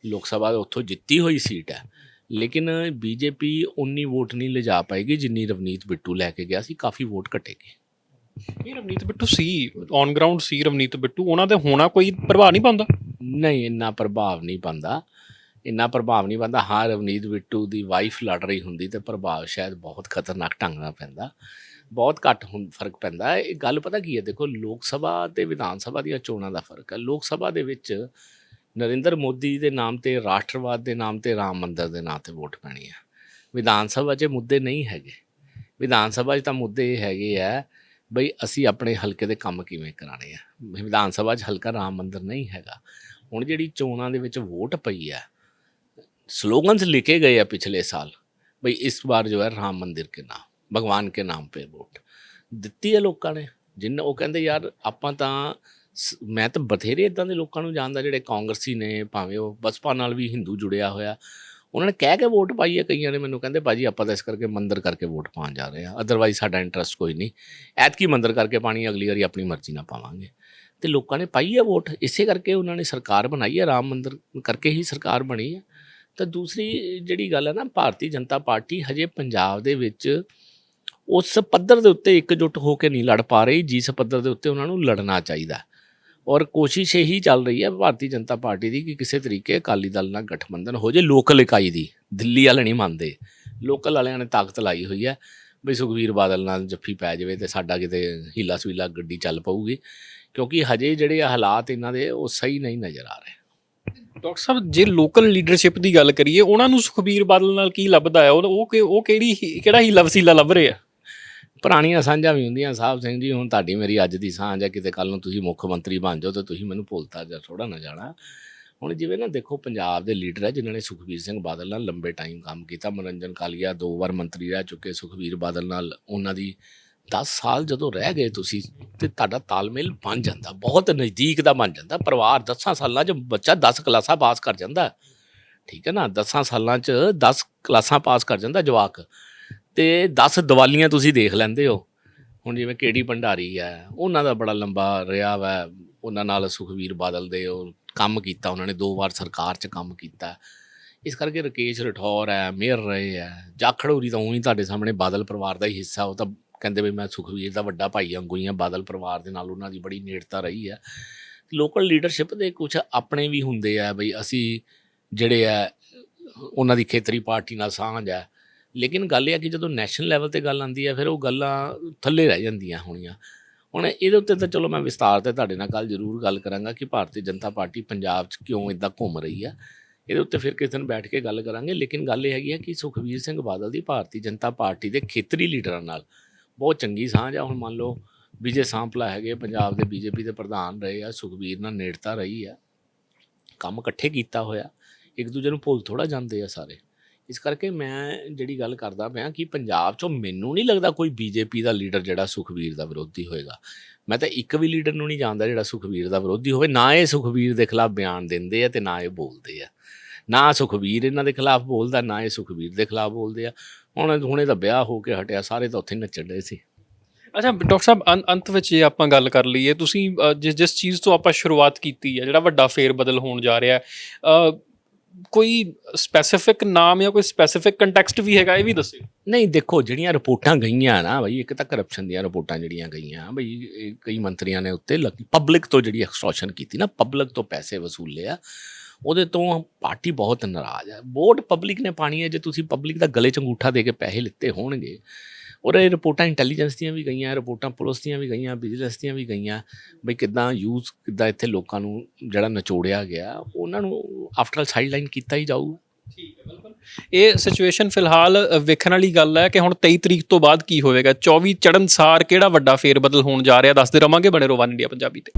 ਲੋਕ ਸਭਾ ਦੇ ਉੱਥੋਂ ਜਿੱਤੀ ਹੋਈ ਸੀਟ ਹੈ। ਲੇਕਿਨ ਬੀਜੇਪੀ ਉਨੀ ਵੋਟ ਨਹੀਂ ਲਿਜਾ ਪਾਏਗੀ ਜਿੰਨੀ ਰਵਨੀਤ ਬਿੱਟੂ ਲੈ ਕੇ ਗਿਆ ਸੀ। ਕਾਫੀ ਵੋਟ ਘਟੇਗੀ।
ਇਹ ਰਵਨੀਤ ਬਿੱਟੂ ਸੀ ਔਨ ਗਰਾਊਂਡ ਸੀ ਰਵਨੀਤ ਬਿੱਟੂ। ਉਹਨਾਂ ਤੇ ਹੋਣਾ ਕੋਈ ਪ੍ਰਭਾਵ ਨਹੀਂ ਪਾਉਂਦਾ
ਨਹੀਂ ਇੰਨਾ ਪ੍ਰਭਾਵ ਨਹੀਂ ਪੈਂਦਾ। ਇੰਨਾ ਪ੍ਰਭਾਵ ਨਹੀਂ ਪੈਂਦਾ। ਹਾਂ ਰਵਨੀਤ ਬਿੱਟੂ ਦੀ ਵਾਈਫ ਲੜ ਰਹੀ ਹੁੰਦੀ ਤੇ ਪ੍ਰਭਾਵ ਸ਼ਾਇਦ ਬਹੁਤ ਖਤਰਨਾਕ ਢੰਗ ਨਾਲ ਪੈਂਦਾ। ਬਹੁਤ ਘੱਟ ਹੁਣ ਫ਼ਰਕ ਪੈਂਦਾ ਹੈ। ਇਹ ਗੱਲ ਪਤਾ ਕੀ ਹੈ? ਦੇਖੋ, ਲੋਕ ਸਭਾ ਤੇ ਵਿਧਾਨ ਸਭਾ ਦੀਆਂ ਚੋਣਾਂ ਦਾ ਫ਼ਰਕ ਹੈ। ਲੋਕ ਸਭਾ ਦੇ ਵਿੱਚ ਨਰਿੰਦਰ ਮੋਦੀ ਦੇ ਨਾਮ ਤੇ ਰਾਸ਼ਟਰਵਾਦ ਦੇ ਨਾਮ ਤੇ ਰਾਮ ਮੰਦਰ ਦੇ ਨਾਂ ਤੇ ਵੋਟ ਪੈਣੀ ਹੈ। ਵਿਧਾਨ ਸਭਾ 'ਚ ਮੁੱਦੇ ਨਹੀਂ ਹੈਗੇ। ਵਿਧਾਨ ਸਭਾ 'ਚ ਤਾਂ ਮੁੱਦੇ ਇਹ ਹੈਗੇ ਆ ਬਈ ਅਸੀਂ ਆਪਣੇ ਹਲਕੇ ਦੇ ਕੰਮ ਕਿਵੇਂ ਕਰਾਣੇ ਆ। ਵਿਧਾਨ ਸਭਾ 'ਚ ਹਲਕਾ ਰਾਮ ਮੰਦਰ ਨਹੀਂ ਹੈਗਾ। ਹੁਣ ਜਿਹੜੀ ਚੋਣਾਂ ਦੇ ਵਿੱਚ ਵੋਟ ਪਈ ਹੈ, ਸਲੋਗਨਸ ਲਿਖੇ ਗਏ ਆ ਪਿਛਲੇ ਸਾਲ ਬਈ ਇਸ ਵਾਰ ਜੋ ਹੈ ਰਾਮ ਮੰਦਿਰ ਕੇ ਨਾਮ। ਭਗਵਾਨ ਕੇ ਨਾਮ ਪੇ ਵੋਟ। ਦਿੱਤੀ ਹੈ ਲੋਕਾਂ ਨੇ। ਜਿੰਨ ਉਹ ਕਹਿੰਦੇ, ਯਾਰ, ਆਪਾਂ ਤਾਂ ਸ- ਮੈਂ ਤਾਂ ਬਥੇਰੇ ਇਦਾਂ ਦੇ ਲੋਕਾਂ ਨੂੰ ਜਾਣਦਾ ਜਿਹੜੇ ਕਾਂਗਰਸੀ ਨੇ, ਭਾਵੇਂ ਉਹ ਬਸਪਾ ਨਾਲ ਵੀ ਹਿੰਦੂ ਜੁੜਿਆ ਹੋਇਆ। ਉਹਨਾਂ ਨੇ ਕਹਿ ਕੇ ਵੋਟ ਪਾਈ ਹੈ ਕਈਆਂ ਨੇ। ਮੈਨੂੰ ਕਹਿੰਦੇ ਬਾਜੀ ਆਪਾਂ ਤਾਂ ਇਸ ਕਰਕੇ ਮੰਦਰ ਕਰਕੇ ਵੋਟ ਪਾਉਣ ਜਾ ਰਹੇ ਹਾਂ। ਅਦਰਵਾਈਜ਼ ਸਾਡਾ ਇੰਟਰਸਟ ਕੋਈ ਨਹੀਂ। ਐਤਕੀ ਮੰਦਰ ਕਰਕੇ ਪਾਣੀ, ਅਗਲੀ ਵਾਰੀ ਆਪਣੀ ਮਰਜ਼ੀ ਨਾਲ ਪਾਵਾਂਗੇ। ਤੇ ਲੋਕਾਂ ਨੇ ਪਾਈ ਹੈ ਵੋਟ। ਇਸੇ ਕਰਕੇ ਉਹਨਾਂ ਨੇ ਸਰਕਾਰ ਬਣਾਈ ਹੈ। ਰਾਮ ਮੰਦਰ ਕਰਕੇ ਹੀ ਸਰਕਾਰ ਬਣੀ ਹੈ। ਤਾਂ ਦੂਸਰੀ ਜਿਹੜੀ ਗੱਲ ਹੈ ਨਾ, ਭਾਰਤੀ ਜਨਤਾ ਪਾਰਟੀ ਹਜੇ ਪੰਜਾਬ ਦੇ ਵਿੱਚ ਉਸ ਪੱਧਰ ਦੇ ਉੱਤੇ ਇਕਜੁੱਟ ਹੋ ਕੇ ਨਹੀਂ ਲੜ ਪਾ ਰਹੀ, ਜਿਸ ਪੱਧਰ ਦੇ ਉੱਤੇ ਉਹਨਾਂ ਨੂੰ ਲੜਨਾ ਚਾਹੀਦਾ। ਔਰ ਕੋਸ਼ਿਸ਼ ਇਹੀ ਚੱਲ ਰਹੀ ਹੈ ਭਾਰਤੀ ਜਨਤਾ ਪਾਰਟੀ ਦੀ ਕਿ ਕਿਸੇ ਤਰੀਕੇ ਅਕਾਲੀ ਦਲ ਨਾਲ ਗਠਬੰਧਨ ਹੋ ਜੇ, ਲੋਕਲ ਇਕਾਈ ਦੀ, ਦਿੱਲੀ ਵਾਲੇ ਨਹੀਂ ਮੰਨਦੇ। ਲੋਕਲ ਵਾਲਿਆਂ ਨੇ ਤਾਕਤ ਲਾਈ ਹੋਈ ਹੈ ਵੀ ਸੁਖਵੀਰ ਬਾਦਲ ਨਾਲ ਜੱਫੀ ਪੈ ਜਾਵੇ ਤੇ ਸਾਡਾ ਕਿਤੇ ਹੀਲਾ ਸੁਹੀਲਾ ਗੱਡੀ ਚੱਲ ਪਊਗੀ, ਕਿਉਂਕਿ ਹਜੇ ਜਿਹੜੇ ਹਾਲਾਤ ਇਹਨਾਂ ਦੇ, ਉਹ ਸਹੀ ਨਹੀਂ ਨਜ਼ਰ ਆ ਰਹੇ।
ਡਾਕਟਰ ਸਾਹਿਬ, ਜੇ ਲੋਕਲ ਲੀਡਰਸ਼ਿਪ ਦੀ ਗੱਲ ਕਰੀਏ, ਉਹਨਾਂ ਨੂੰ ਸੁਖਬੀਰ ਬਾਦਲ ਨਾਲ ਕੀ ਲੱਭਦਾ ਹੈ? ਉਹ ਕਿ- ਉਹ ਕਿਹੜੀ ਹੀ- ਕਿਹੜਾ ਹੀ ਲਵਸੀਲਾ ਲੱਭ ਰਹੇ ਆ?
ਪੁਰਾਣੀਆਂ ਸਾਂਝਾਂ ਵੀ ਹੁੰਦੀਆਂ। ਸਾਹਿਬ ਸਿੰਘ ਜੀ, ਹੁਣ ਤੁਹਾਡੀ ਮੇਰੀ ਅੱਜ ਦੀ ਸਾਂਝ ਹੈ। ਕਿਤੇ ਕੱਲ ਨੂੰ ਤੁਸੀਂ ਮੁੱਖ ਮੰਤਰੀ ਬਣ ਜਾਓ, ਤੇ ਤੁਸੀਂ ਮੈਨੂੰ ਭੁੱਲਤਾ ਜਾਂ ਥੋੜਾ ਨਾ ਜਾਣਾ। ਹੁਣ ਜਿਵੇਂ ਨਾ ਦੇਖੋ, ਪੰਜਾਬ ਦੇ ਲੀਡਰ ਹੈ, ਜਿਨ੍ਹਾਂ ਨੇ ਸੁਖਬੀਰ ਸਿੰਘ ਬਾਦਲ ਨਾਲ ਲੰਬੇ ਟਾਈਮ ਕੰਮ ਕੀਤਾ। ਮਨੋਰੰਜਨ ਕਾਲੀਆ ਦੋ ਵਾਰ ਮੰਤਰੀ ਰਹਿ ਚੁੱਕੇ ਸੁਖਬੀਰ ਬਾਦਲ ਨਾਲ। ਉਹਨਾਂ ਦੀ 10 ਸਾਲ ਜਦੋਂ ਰਹਿ ਗਏ ਤੁਸੀਂ, ਤੇ ਤੁਹਾਡਾ ਤਾਲਮੇਲ ਬਣ ਜਾਂਦਾ। ਬਹੁਤ ਨਜ਼ਦੀਕ ਦਾ ਬਣ ਜਾਂਦਾ। ਪਰਿਵਾਰ 10 ਸਾਲਾਂ 'ਚ ਬੱਚਾ 10 ਕਲਾਸਾਂ ਪਾਸ ਕਰ ਜਾਂਦਾ। ਠੀਕ ਹੈ ਨਾ? 10 ਸਾਲਾਂ 'ਚ 10 ਕਲਾਸਾਂ ਪਾਸ ਕਰ ਜਾਂਦਾ ਜਵਾਕ। ਤੇ 10 ਦੀਵਾਲੀਆਂ ਤੁਸੀਂ ਦੇਖ ਲੈਂਦੇ ਹੋ। ਹੁਣ ਜਿਵੇਂ ਕੇਡੀ ਭੰਡਾਰੀ ਹੈ, ਉਹਨਾਂ ਦਾ ਬੜਾ ਲੰਬਾ ਰਿਹਾ ਵਾ। ਉਹਨਾਂ ਨਾਲ ਸੁਖਵੀਰ ਬਾਦਲ ਦੇ ਉਹ ਕੰਮ ਕੀਤਾ, ਉਹਨਾਂ ਨੇ ਦੋ ਵਾਰ ਸਰਕਾਰ 'ਚ ਕੰਮ ਕੀਤਾ। ਇਸ ਕਰਕੇ ਰਕੇਸ਼ ਰਠੌਰ ਹੈ, ਮੇਅਰ ਰਹੇ ਹੈ। ਜਾਖੜੂਰੀ ਤਾਂ ਉਹੀ ਤੁਹਾਡੇ ਸਾਹਮਣੇ ਬਾਦਲ ਪਰਿਵਾਰ ਦਾ ਹੀ ਹਿੱਸਾ, ਉਹ ਤਾਂ ਕਹਿੰਦੇ ਵੀ ਮੈਂ ਸੁਖਵੀਰ ਦਾ ਵੱਡਾ ਭਾਈ ਵਾਂਗੂ ਹਾਂ ਬਾਦਲ ਪਰਿਵਾਰ ਦੇ ਨਾਲ ਉਹਨਾਂ ਦੀ ਬੜੀ ਨੇੜਤਾ ਰਹੀ ਹੈ। ਲੋਕਲ ਲੀਡਰਸ਼ਿਪ ਦੇ ਕੁਝ ਆਪਣੇ ਵੀ ਹੁੰਦੇ ਆ, ਬਈ ਅਸੀਂ ਜਿਹੜੇ ਆ ਉਹਨਾਂ ਦੀ ਖੇਤਰੀ ਪਾਰਟੀ ਨਾਲ ਸਾਂਝ ਹੈ। ਲੇਕਿਨ ਗੱਲ ਇਹ ਆ ਕਿ ਜਦੋਂ ਨੈਸ਼ਨਲ ਲੈਵਲ ਤੇ ਗੱਲ ਆਉਂਦੀ ਹੈ ਫਿਰ ਉਹ ਗੱਲਾਂ ਥੱਲੇ ਰਹਿ ਜਾਂਦੀਆਂ ਹੋਣੀਆਂ। ਹੁਣ ਇਹਦੇ ਉੱਤੇ ਤਾਂ ਚਲੋ ਮੈਂ ਵਿਸਤਾਰ ਤੇ ਤੁਹਾਡੇ ਨਾਲ ਕੱਲ ਜ਼ਰੂਰ ਗੱਲ ਕਰਾਂਗਾ ਕਿ ਭਾਰਤੀ ਜਨਤਾ ਪਾਰਟੀ ਪੰਜਾਬ 'ਚ ਕਿਉਂ ਇਦਾਂ ਘੁੰਮ ਰਹੀ ਆ। ਇਹਦੇ ਉੱਤੇ ਫਿਰ ਕਿਸੇ ਦਿਨ ਬੈਠ ਕੇ ਗੱਲ ਕਰਾਂਗੇ, ਲੇਕਿਨ ਗੱਲ ਇਹ ਹੈਗੀ ਆ ਕਿ ਸੁਖਬੀਰ ਸਿੰਘ ਬਾਦਲ ਦੀ ਭਾਰਤੀ ਜਨਤਾ ਪਾਰਟੀ ਦੇ ਖੇਤਰੀ ਲੀਡਰਾਂ ਨਾਲ ਬਹੁਤ ਚੰਗੀ ਸਾਂਝ ਆ। ਹੁਣ ਮੰਨ ਲਓ ਵਿਜੇ ਸਾਂਪਲਾ ਹੈਗੇ, ਪੰਜਾਬ ਦੇ ਬੀਜੇਪੀ ਦੇ ਪ੍ਰਧਾਨ ਰਹੇ ਆ, ਸੁਖਬੀਰ ਨਾਲ ਨੇੜਤਾ ਰਹੀ ਆ। ਕੰਮ ਇਕੱਠੇ ਕੀਤਾ ਹੋਇਆ, ਇੱਕ ਦੂਜੇ ਨੂੰ ਭੁੱਲ ਥੋੜਾ ਜਾਂਦੇ ਆ ਸਾਰੇ। ਇਸ ਕਰਕੇ ਮੈਂ ਜਿਹੜੀ ਗੱਲ ਕਰਦਾ ਪਿਆ ਕਿ ਪੰਜਾਬ 'ਚੋਂ ਮੈਨੂੰ ਨਹੀਂ ਲੱਗਦਾ ਕੋਈ ਬੀਜੇਪੀ ਦਾ ਲੀਡਰ ਜਿਹੜਾ ਸੁਖਬੀਰ ਦਾ ਵਿਰੋਧੀ ਹੋਏਗਾ। ਮੈਂ ਤਾਂ ਇੱਕ ਵੀ ਲੀਡਰ ਨੂੰ ਨਹੀਂ ਜਾਣਦਾ ਜਿਹੜਾ ਸੁਖਬੀਰ ਦਾ ਵਿਰੋਧੀ ਹੋਵੇ। ਨਾ ਇਹ ਸੁਖਬੀਰ ਦੇ ਖਿਲਾਫ ਬਿਆਨ ਦਿੰਦੇ ਆ ਤੇ ਨਾ ਇਹ ਬੋਲਦੇ ਆ। ਨਾ ਸੁਖਬੀਰ ਇਹਨਾਂ ਦੇ ਖਿਲਾਫ ਬੋਲਦਾ, ਨਾ ਇਹ ਸੁਖਬੀਰ ਦੇ ਖਿਲਾਫ ਬੋਲਦੇ ਆ। ਹੁਣ, ਹੁਣੇ ਤਾਂ ਵਿਆਹ ਹੋ ਕੇ ਹਟਿਆ, ਸਾਰੇ ਤਾਂ ਉੱਥੇ ਨੱਚਣ ਰਹੇ ਸੀ।
ਅੱਛਾ, ਡਾਕਟਰ ਸਾਹਿਬ, ਅੰ- ਅੰਤ ਵਿੱਚ ਜੇ ਆਪਾਂ ਗੱਲ ਕਰ ਲਈਏ, ਤੁਸੀਂ ਜਿਸ ਜਿਸ ਚੀਜ਼ ਤੋਂ ਆਪਾਂ ਸ਼ੁਰੂਆਤ ਕੀਤੀ ਹੈ, ਜਿਹੜਾ ਵੱਡਾ ਫੇਰ ਬਦਲ ਹੋਣ ਜਾ ਰਿਹਾ ਹੈ ਕੋਈ ਸਪੈਸੀਫਿਕ ਨਾਮ ਜਾਂ ਕੋਈ ਸਪੈਸੀਫਿਕ ਕੰਟੈਕਸਟ ਵੀ ਹੈਗਾ, ਇਹ ਵੀ ਦੱਸਿਓ।
ਨਹੀਂ, ਦੇਖੋ, ਜਿਹੜੀਆਂ ਰਿਪੋਰਟਾਂ ਗਈਆਂ ਨਾ ਬਈ, ਇੱਕ ਤਾਂ ਕਰਪਸ਼ਨ ਦੀਆਂ ਰਿਪੋਰਟਾਂ ਜਿਹੜੀਆਂ ਗਈਆਂ, ਬਈ ਕਈ ਮੰਤਰੀਆਂ ਨੇ ਉੱਤੇ ਪਬਲਿਕ ਤੋਂ ਜਿਹੜੀ ਐਕਸਟ੍ਰੈਕਸ਼ਨ ਕੀਤੀ ਨਾ ਪਬਲਿਕ ਤੋਂ ਪੈਸੇ ਵਸੂਲੇ ਆ, ਉਹਦੇ ਤੋਂ ਪਾਰਟੀ ਬਹੁਤ ਨਾਰਾਜ਼ ਹੈ ਵੋਟ ਪਬਲਿਕ ਨੇ ਪਾਣੀ ਹੈ, ਜੇ ਤੁਸੀਂ ਪਬਲਿਕ ਦਾ ਗਲੇ 'ਚ ਅੰਗੂਠਾ ਦੇ ਕੇ ਪੈਸੇ ਲਿੱਤੇ ਹੋਣਗੇ ਔਰ ਇਹ ਰਿਪੋਰਟਾਂ ਇੰਟੈਲੀਜੈਂਸ ਦੀਆਂ ਵੀ ਗਈਆਂ, ਰਿਪੋਰਟਾਂ ਪੁਲਿਸ ਦੀਆਂ ਵੀ ਗਈਆਂ ਬਿਜ਼ਨਸ ਦੀਆਂ ਵੀ ਗਈਆਂ, ਬਈ ਕਿੱਦਾਂ ਯੂਜ਼ ਕਿੱਦਾਂ ਇੱਥੇ ਲੋਕਾਂ ਨੂੰ ਜਿਹੜਾ ਨਚੋੜਿਆ ਗਿਆ, ਉਹਨਾਂ ਨੂੰ ਆਫਟਰ ਆਲ ਸਾਈਡਲਾਈਨ ਕੀਤਾ ਹੀ ਜਾਊਗਾ
ਠੀਕ ਹੈ, ਬਿਲਕੁਲ। ਇਹ ਸਿਚੁਏਸ਼ਨ ਫਿਲਹਾਲ ਵੇਖਣ ਵਾਲੀ ਗੱਲ ਹੈ ਕਿ ਹੁਣ 23 ਤਰੀਕ ਤੋਂ ਬਾਅਦ ਕੀ ਹੋਵੇਗਾ? 24 ਚੜਨਸਾਰ ਕਿਹੜਾ ਵੱਡਾ ਫੇਰ ਬਦਲ ਹੋਣ ਜਾ ਰਿਹਾ? ਦੱਸਦੇ ਰਵਾਂਗੇ ਬਣੇ ਰੋ ਵਨ ਇੰਡੀਆ ਪੰਜਾਬੀ ਤੇ।